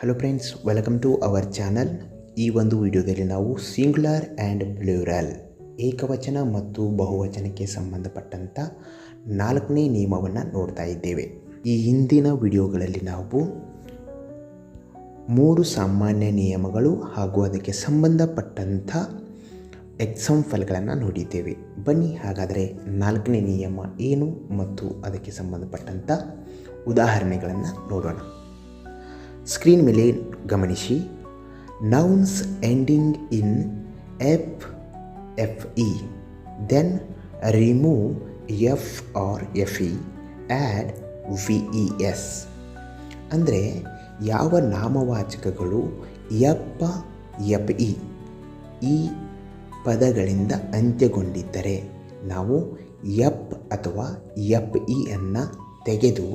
Hello friends welcome to our channel ಈ ಒಂದು ವಿಡಿಯೋದಲ್ಲಿ ನಾವು ಸಿಂಗ್ಯುಲರ್ ಆ್ಯಂಡ್ ಬ್ಲೂರಲ್ ಏಕವಚನ ಮತ್ತು ಬಹುವಚನಕ್ಕೆ ಸಂಬಂಧಪಟ್ಟಂಥ ನಾಲ್ಕನೇ ನಿಯಮವನ್ನು ನೋಡ್ತಾ ಇದ್ದೇವೆ. ಈ ಹಿಂದಿನ ವಿಡಿಯೋಗಳಲ್ಲಿ ನಾವು ಮೂರು ಸಾಮಾನ್ಯ ನಿಯಮಗಳು ಹಾಗೂ ಅದಕ್ಕೆ ಸಂಬಂಧಪಟ್ಟಂಥ ಎಕ್ಸಾಂಪಲ್ಗಳನ್ನು ನೋಡಿದ್ದೇವೆ. ಬನ್ನಿ, ಹಾಗಾದರೆ ನಾಲ್ಕನೇ ನಿಯಮ ಏನು ಮತ್ತು ಅದಕ್ಕೆ ಸಂಬಂಧಪಟ್ಟಂಥ ಉದಾಹರಣೆಗಳನ್ನು ನೋಡೋಣ. ಸ್ಕ್ರೀನ್ ಮೇಲೆ ಗಮನಿಸಿ nouns ending in F F E then remove F or F E add V E S ಅಂದರೆ ಯಾವ ನಾಮವಾಚಕಗಳು ಯಪ್ಪ ಯಪ್ ಇ, ಈ ಪದಗಳಿಂದ ಅಂತ್ಯಗೊಂಡಿದ್ದರೆ ನಾವು ಯಪ್ ಅಥವಾ ಯಪ್ ಇ ಅನ್ನು ತೆಗೆದು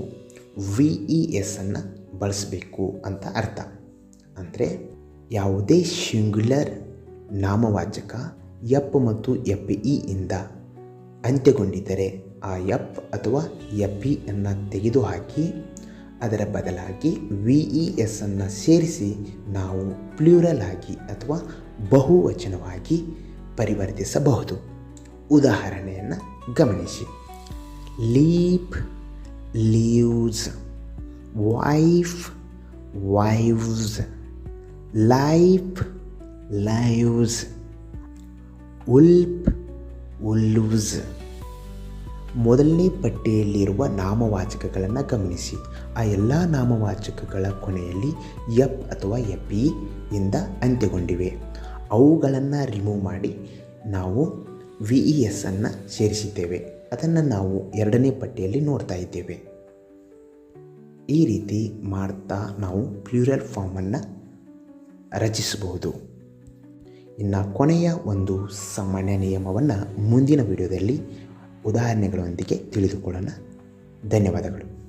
ವಿ ಇ ಎಸ್ ಅನ್ನು ಬಳಸಬೇಕು ಅಂತ ಅರ್ಥ. ಅಂದರೆ ಯಾವುದೇ ಶಿಂಗ್ಯುಲರ್ ನಾಮವಾಚಕ ಯಪ್ ಮತ್ತು ಎಪ್ ಇ ಇಂದ ಅಂತ್ಯಗೊಂಡಿದ್ದರೆ ಆ ಅಥವಾ ಎಪ್ ಇ ಅನ್ನು ತೆಗೆದುಹಾಕಿ, ಅದರ ಬದಲಾಗಿ ವಿ ಇ ಎಸ್ ಅನ್ನು ಸೇರಿಸಿ ನಾವು ಪ್ಲ್ಯೂರಲ್ ಆಗಿ ಅಥವಾ ಬಹುವಚನವಾಗಿ ಪರಿವರ್ತಿಸಬಹುದು. ಉದಾಹರಣೆಯನ್ನು ಗಮನಿಸಿ. Leaf, leaves wife wives, life lives wolf wolves ಮೊದಲನೇ ಪಟ್ಟಿಯಲ್ಲಿರುವ ನಾಮವಾಚಕಗಳನ್ನು ಗಮನಿಸಿ. ಆ ಎಲ್ಲ ನಾಮವಾಚಕಗಳ ಕೊನೆಯಲ್ಲಿ ಎಪ್ ಅಥವಾ ಎಪಿ ಇಂದ ಅಂತ್ಯಗೊಂಡಿವೆ. ಅವುಗಳನ್ನು ರಿಮೂವ್ ಮಾಡಿ ನಾವು ವಿ ಇ ಎಸ್ ಅನ್ನು ಸೇರಿಸಿದ್ದೇವೆ. ಅದನ್ನು ನಾವು ಎರಡನೇ ಪಟ್ಟಿಯಲ್ಲಿ ನೋಡ್ತಾ ಇದ್ದೇವೆ. ಈ ರೀತಿ ಮಾಡ್ತಾ ನಾವು ಪ್ಲ್ಯೂರಲ್ ಫಾರ್ಮನ್ನು ರಚಿಸಬಹುದು. ಇನ್ನು ಕೊನೆಯ ಒಂದು ಸಾಮಾನ್ಯ ನಿಯಮವನ್ನು ಮುಂದಿನ ವಿಡಿಯೋದಲ್ಲಿ ಉದಾಹರಣೆಗಳೊಂದಿಗೆ ತಿಳಿದುಕೊಳ್ಳೋಣ. ಧನ್ಯವಾದಗಳು.